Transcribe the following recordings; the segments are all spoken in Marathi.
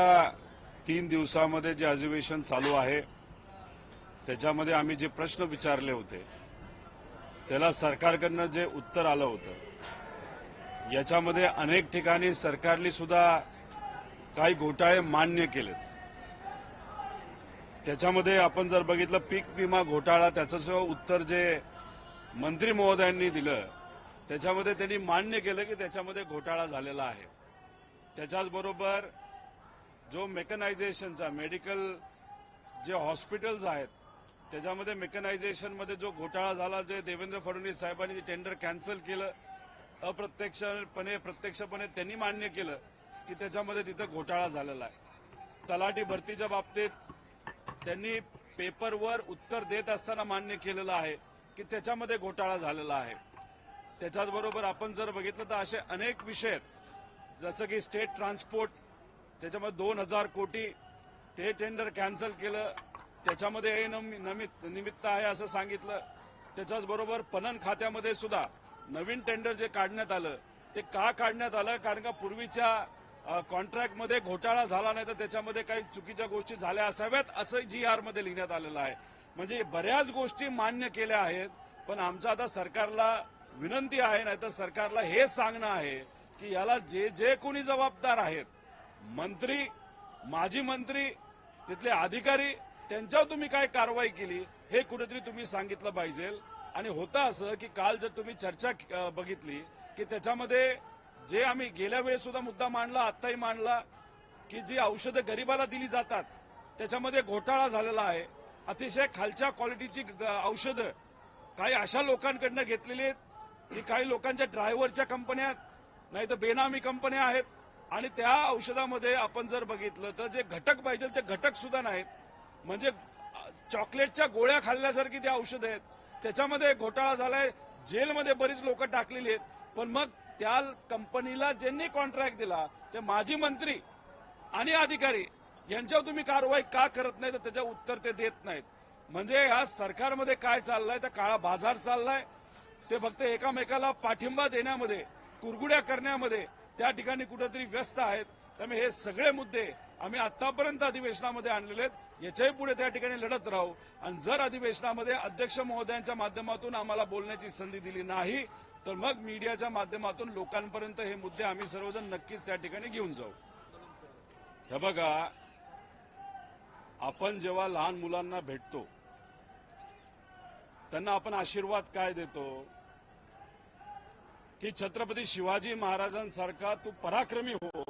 गेल्या तीन दिवसामध्ये जे अधिवेशन चालू आहे त्याच्यामध्ये आम्ही जे प्रश्न विचारले होते त्याला सरकारकडनं जे उत्तर आलं होतं याच्यामध्ये अनेक ठिकाणी सरकारने सुद्धा काही घोटाळे मान्य केलेत. त्याच्यामध्ये आपण जर बघितलं पीक विमा घोटाळा त्याचं उत्तर जे मंत्री महोदयांनी दिलं त्याच्यामध्ये त्यांनी मान्य केलं की त्याच्यामध्ये घोटाळा झालेला आहे. त्याच्याचबरोबर जो मेकनायझेशनचा मेडिकल जे हॉस्पिटल्स आहेत त्याच्यामध्ये मेकनायझेशनमध्ये जो घोटाळा झाला जे देवेंद्र फडणवीस साहेबांनी जे टेंडर कॅन्सल केलं अप्रत्यक्षपणे प्रत्यक्षपणे त्यांनी मान्य केलं की त्याच्यामध्ये तिथं घोटाळा झालेला आहे. तलाठी भरतीच्या बाबतीत त्यांनी पेपरवर उत्तर देत असताना मान्य केलेलं आहे की त्याच्यामध्ये घोटाळा झालेला आहे. त्याच्याचबरोबर आपण जर बघितलं तर असे अनेक विषय आहेत जसं की स्टेट ट्रान्सपोर्ट त्याच्यामध्ये दोन हजार कोटी ते टेंडर कॅन्सल केलं. त्याच्यामध्ये हे नमित निमित्त आहे असं सांगितलं. त्याच्याच बरोबर पणन खात्यामध्ये सुद्धा नवीन टेंडर जे काढण्यात आलं ते का काढण्यात आलं? कारण का पूर्वीच्या कॉन्ट्रॅक्टमध्ये घोटाळा झाला नाही तर त्याच्यामध्ये काही चुकीच्या गोष्टी झाल्या असाव्यात असं जी आरमध्ये लिहिण्यात आलेलं आहे. म्हणजे बऱ्याच गोष्टी मान्य केल्या आहेत पण आमचं आता सरकारला विनंती आहे नाही तर सरकारला हे सांगणं आहे की याला जे जे कोणी जबाबदार आहेत मंत्री माजी मंत्री तिथले अधिकारी त्यांच्यावर तुम्ही काय कारवाई केली हे कुठेतरी तुम्ही सांगितलं पाहिजे. आणि होतं असं की काल जर तुम्ही चर्चा बघितली की त्याच्यामध्ये जे आम्ही गेल्या वेळेस सुद्धा मुद्दा मांडला आत्ताही मांडला की जी औषधं गरिबाला दिली जातात त्याच्यामध्ये घोटाळा झालेला आहे. अतिशय खालच्या क्वालिटीची औषधं काही अशा लोकांकडनं घेतलेली आहेत की काही लोकांच्या ड्रायव्हरच्या कंपन्या आहेत नाही तर बेनामी कंपन्या आहेत आणि त्या औषधामध्ये आपण जर बघितलं तर जे घटक पाहिजे ते घटक सुद्धा नाहीत. म्हणजे चॉकलेटच्या गोळ्या खाल्ल्यासारखी ते औषध आहेत. त्याच्यामध्ये घोटाळा झालाय. जेलमध्ये बरीच लोक टाकलेली आहेत. पण मग त्या कंपनीला ज्यांनी कॉन्ट्रॅक्ट दिला ते माजी मंत्री आणि अधिकारी यांच्यावर तुम्ही कारवाई का करत नाही तर त्याच्या उत्तर ते देत नाहीत. म्हणजे या सरकारमध्ये काय चाललंय? तर काळा बाजार चाललाय. ते फक्त एकामेकाला पाठिंबा देण्यामध्ये कुरगुड्या करण्यामध्ये त्या ठिकाणी कुठेतरी व्यस्त आहेत. त्यामुळे हे सगळे मुद्दे आम्ही आतापर्यंत अधिवेशनामध्ये आणलेले आहेत. याच्याही पुढे त्या ठिकाणी लढत राहू. आणि जर अधिवेशनामध्ये अध्यक्ष महोदयांच्या माध्यमातून आम्हाला बोलण्याची संधी दिली नाही तर मग मीडियाच्या माध्यमातून लोकांपर्यंत हे मुद्दे आम्ही सर्वजण नक्कीच त्या ठिकाणी घेऊन जाऊ. हे बघा आपण जेव्हा लहान मुलांना भेटतो त्यांना आपण आशीर्वाद काय देतो? की छत्रपती शिवाजी महाराजांसारखा तू पराक्रमी हो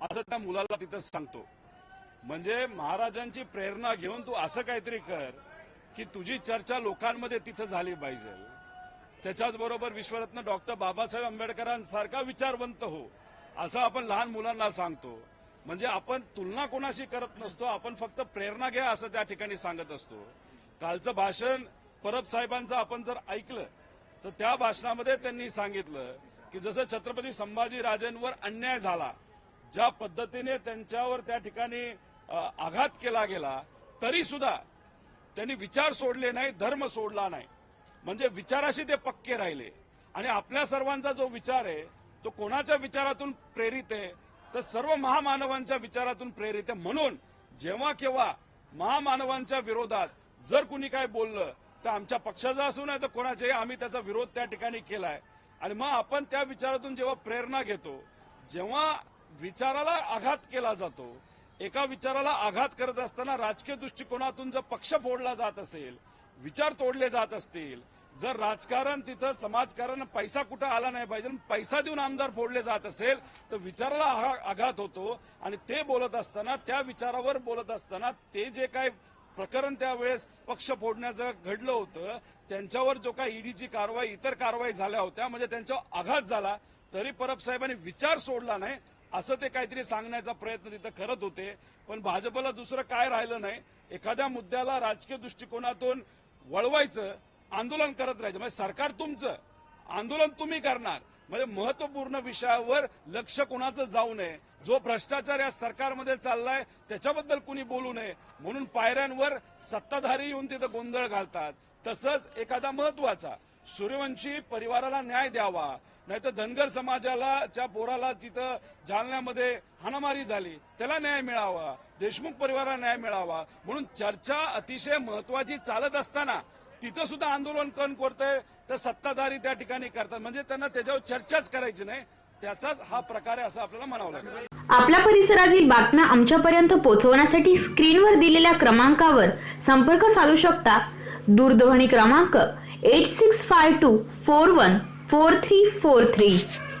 असं त्या मुलाला तिथं सांगतो. म्हणजे महाराजांची प्रेरणा घेऊन तू असं काहीतरी कर की तुझी चर्चा लोकांमध्ये तिथं झाली पाहिजे. त्याच्याच बरोबर विश्वरत्न डॉक्टर बाबासाहेब आंबेडकरांसारखा विचारवंत हो असं आपण लहान मुलांना सांगतो. म्हणजे आपण तुलना कोणाशी करत नसतो आपण फक्त प्रेरणा घ्या असं त्या ठिकाणी सांगत असतो. कालचं भाषण परब साहेबांचं आपण जर ऐकलं तर त्या भाषणामध्ये त्यांनी सांगितलं की जसं छत्रपती संभाजी राजेंवर अन्याय झाला ज्या पद्धतीने त्यांच्यावर त्या ठिकाणी आघात केला गेला तरी सुद्धा त्यांनी विचार सोडले नाही धर्म सोडला नाही. म्हणजे विचाराशी ते पक्के राहिले. आणि आपल्या सर्वांचा जो विचार आहे तो कोणाच्या विचारातून प्रेरित आहे तर सर्व महामानवांच्या विचारातून प्रेरित आहे. म्हणून जेव्हा केव्हा महामानवांच्या विरोधात जर कुणी काय बोललं तर आमच्या पक्षाचा असू नाही तर कोणाचे आम्ही त्याचा विरोध त्या ठिकाणी केलाय. आणि मग आपण त्या विचारातून जेव्हा प्रेरणा घेतो जेव्हा विचाराला आघात केला जातो एका विचाराला आघात करत असताना राजकीय दृष्टिकोनातून जर पक्ष फोडला जात असेल विचार तोडले जात असतील जर राजकारण तिथं समाजकारण पैसा कुठं आला नाही पाहिजे पैसा देऊन आमदार फोडले जात असेल तर विचाराला आघात होतो. आणि ते बोलत असताना त्या विचारावर बोलत असताना ते जे काय प्रकरण त्यावेळेस पक्ष फोडण्याचं घडलं होतं. त्यांच्यावर जो काही ईडीची कारवाई इतर कारवाई झाल्या होत्या म्हणजे त्यांच्यावर आघात झाला तरी परब साहेबांनी विचार सोडला नाही असं ते काहीतरी सांगण्याचा प्रयत्न तिथं करत होते. पण भाजपला दुसरं काय राहिलं नाही. एखाद्या मुद्द्याला राजकीय दृष्टिकोनातून वळवायचं आंदोलन करत राहायचं. म्हणजे सरकार तुमचं. आंदोलन तुम्ही करणार. म्हणजे महत्त्वपूर्ण विषयावर लक्ष कोणाचं जाऊ नये. जो भ्रष्टाचार या सरकारमध्ये चाललाय त्याच्याबद्दल कुणी बोलू नये. म्हणून पायऱ्यांवर सत्ताधारी येऊन तिथं गोंधळ घालतात. तसंच एखादा महत्त्वाचा सूर्यवंशी परिवाराला न्याय द्यावा. नाहीतर धनगर समाजाला च्या पोराला तिथं जालन्यामध्ये हाणामारी झाली त्याला न्याय मिळावा. देशमुख परिवाराला न्याय मिळावा. म्हणून चर्चा अतिशय महत्वाची चालत असताना तिथं सुद्धा आंदोलन कण करतंय तर सत्ताधारी त्या ठिकाणी करतात. म्हणजे त्यांना त्याच्यावर चर्चाच करायची नाही. त्याचाच हा प्रकार आहे असं आपल्याला म्हणावं लागेल. आपल्या परिसरातील बातम्या आमच्यापर्यंत पोहोचवण्यासाठी स्क्रीनवर दिलेल्या क्रमांकावर संपर्क साधू शकता. दूरध्वनी क्रमांक eight six five two four one four three four three